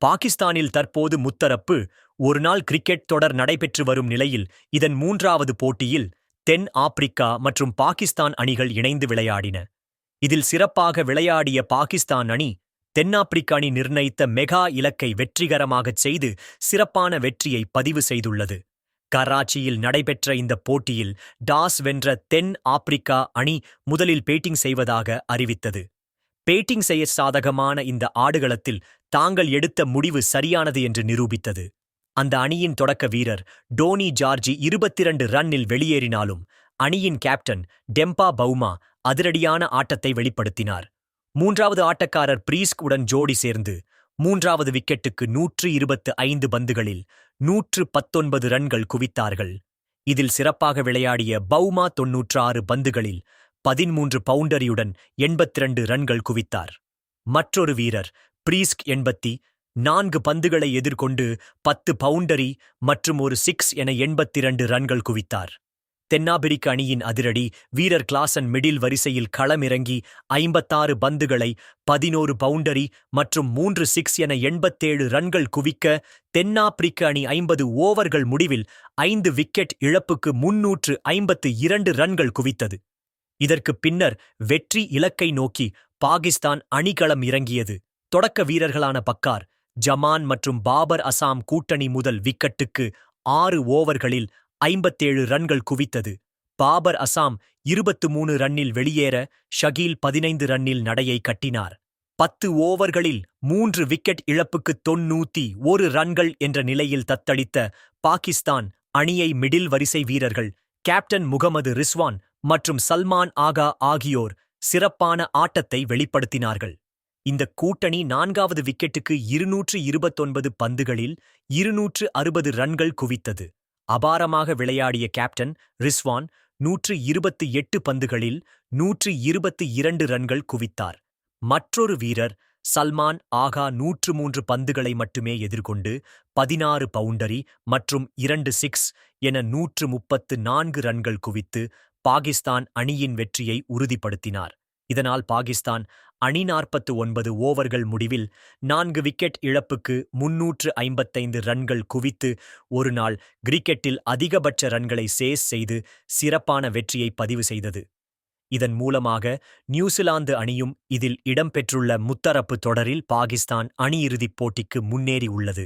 பாகிஸ்தானில் தற்போது முத்தரப்பு ஒருநாள் கிரிக்கெட் தொடர் நடைபெற்று வரும் நிலையில் இதன் மூன்றாவது போட்டியில் தென் ஆப்பிரிக்கா மற்றும் பாகிஸ்தான் அணிகள் இணைந்து விளையாடின. இதில் சிறப்பாக விளையாடிய பாகிஸ்தான் அணி தென்னாப்பிரிக்க அணி நிர்ணயித்த மெகா இலக்கை வெற்றிகரமாகச் செய்து சிறப்பான வெற்றியை பதிவு செய்துள்ளது. கராச்சியில் நடைபெற்ற இந்த போட்டியில் டாஸ் வென்ற தென் ஆப்பிரிக்கா அணி முதலில் பேட்டிங் செய்வதாக அறிவித்தது. பேட்டிங் செய்ய சாதகமான இந்த ஆடுகளத்தில் தாங்கள் எடுத்த முடிவு சரியானது என்று நிரூபித்தது. அந்த அணியின் தொடக்க வீரர் டோனி ஜார்ஜி இருபத்திரண்டு ரன்னில் வெளியேறினாலும் அணியின் கேப்டன் டெம்பா பவுமா அதிரடியான ஆட்டத்தை வெளிப்படுத்தினார். மூன்றாவது ஆட்டக்காரர் பிரீஸ்க் உடன் ஜோடி சேர்ந்து மூன்றாவது விக்கெட்டுக்கு நூற்று இருபத்து ஐந்து பந்துகளில் நூற்று பத்தொன்பது ரன்கள் குவித்தார்கள். இதில் சிறப்பாக விளையாடிய பவுமா ஆறு பந்துகளில் பதிமூன்று பவுண்டரியுடன் எண்பத்திரண்டு ரன்கள் குவித்தார். மற்றொரு வீரர் பிரீஸ்க் எண்பத்தி நான்கு பந்துகளை எதிர்கொண்டு பத்து பவுண்டரி மற்றும் ஒரு சிக்ஸ் என எண்பத்திரண்டு ரன்கள் குவித்தார். தென்னாப்பிரிக்க அணியின் அதிரடி வீரர் கிளாசன் மிடில் வரிசையில் களமிறங்கி ஐம்பத்தாறு பந்துகளை பதினோரு பவுண்டரி மற்றும் மூன்று சிக்ஸ் என எண்பத்தேழு ரன்கள் குவிக்க தென்னாப்பிரிக்க அணி ஐம்பது ஓவர்கள் முடிவில் ஐந்து விக்கெட் இழப்புக்கு முன்னூற்று ஐம்பத்து இரண்டு ரன்கள் குவித்தது. இதற்கு பின்னர் வெற்றி இலக்கை நோக்கி பாகிஸ்தான் அணிகளம் இறங்கியது. தொடக்க வீரர்களான பக்கார் ஜமான் மற்றும் பாபர் அசாம் கூட்டணி முதல் விக்கெட்டுக்கு ஆறு ஓவர்களில் ஐம்பத்தேழு ரன்கள் குவித்தது. பாபர் அசாம் இருபத்து மூணு ரன்னில் வெளியேற ஷகீல் பதினைந்து ரன்னில் நடையை கட்டினார். பத்து ஓவர்களில் மூன்று விக்கெட் இழப்புக்கு தொன்னூத்தி ஒரு ரன்கள் என்ற நிலையில் தத்தளித்த பாகிஸ்தான் அணியை மிடில் வரிசை வீரர்கள் கேப்டன் முகமது ரிஸ்வான் மற்றும் சல்மான் ஆகா ஆகியோர் சிறப்பான ஆட்டத்தை வெளிப்படுத்தினார்கள். இந்த கூட்டணி நான்காவது விக்கெட்டுக்கு இருநூற்று இருபத்தொன்பது பந்துகளில் இருநூற்று அறுபது ரன்கள் குவித்தது. அபாரமாக விளையாடிய கேப்டன் ரிஸ்வான் நூற்று இருபத்தி எட்டு பந்துகளில் நூற்று இருபத்தி இரண்டு ரன்கள் குவித்தார். மற்றொரு வீரர் சல்மான் ஆகா நூற்று மூன்று பந்துகளை மட்டுமே எதிர்கொண்டு பதினாறு பவுண்டரி மற்றும் இரண்டு சிக்ஸ் என நூற்று முப்பத்து நான்கு ரன்கள் குவித்து பாகிஸ்தான் அணியின் வெற்றியை உறுதிப்படுத்தினார். இதனால் பாகிஸ்தான் அணி நாற்பத்து ஒன்பது ஓவர்கள் முடிவில் நான்கு விக்கெட் இழப்புக்கு முன்னூற்று ஐம்பத்தைந்து ரன்கள் குவித்து ஒருநாள் கிரிக்கெட்டில் அதிகபட்ச ரன்களை சேஸ் செய்து சிறப்பான வெற்றியை பதிவு செய்தது. இதன் மூலமாக நியூசிலாந்து அணியும் இதில் இடம்பெற்றுள்ள முத்தரப்பு தொடரில் பாகிஸ்தான் அணியிறுதிப் போட்டிக்கு முன்னேறி உள்ளது.